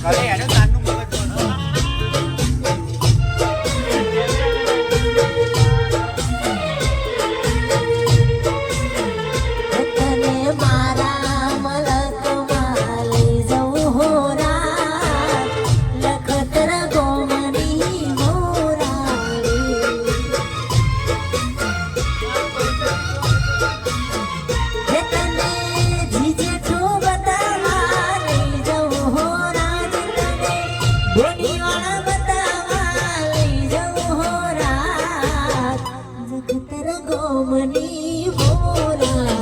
Kaya, ano ગમની મોરા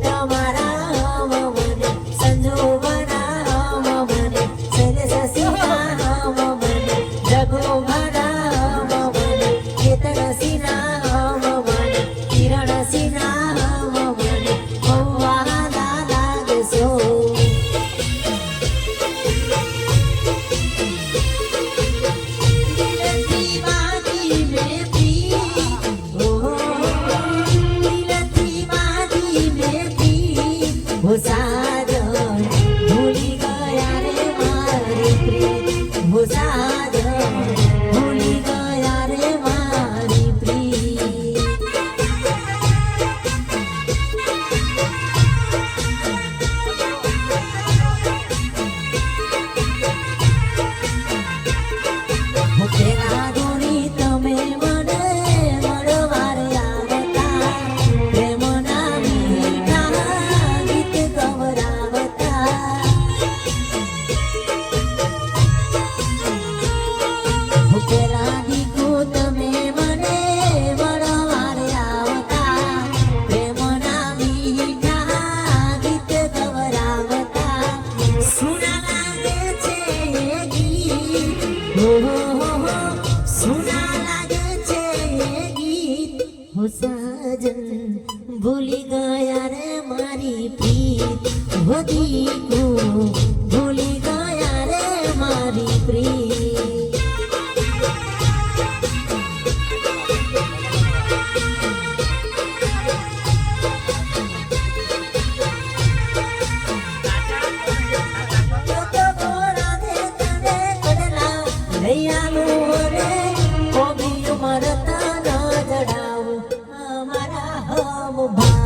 É uma ભૂલી ગયા રે મારી પ્રીત ભૂસાદ સાજન ભૂલી ગયા રે મારી પ્રીત વધી ભૂલી ગયા રે મારી પ્રીત ભૈયાનું કોબીયું મારતા ન જડાવું અમારા હમ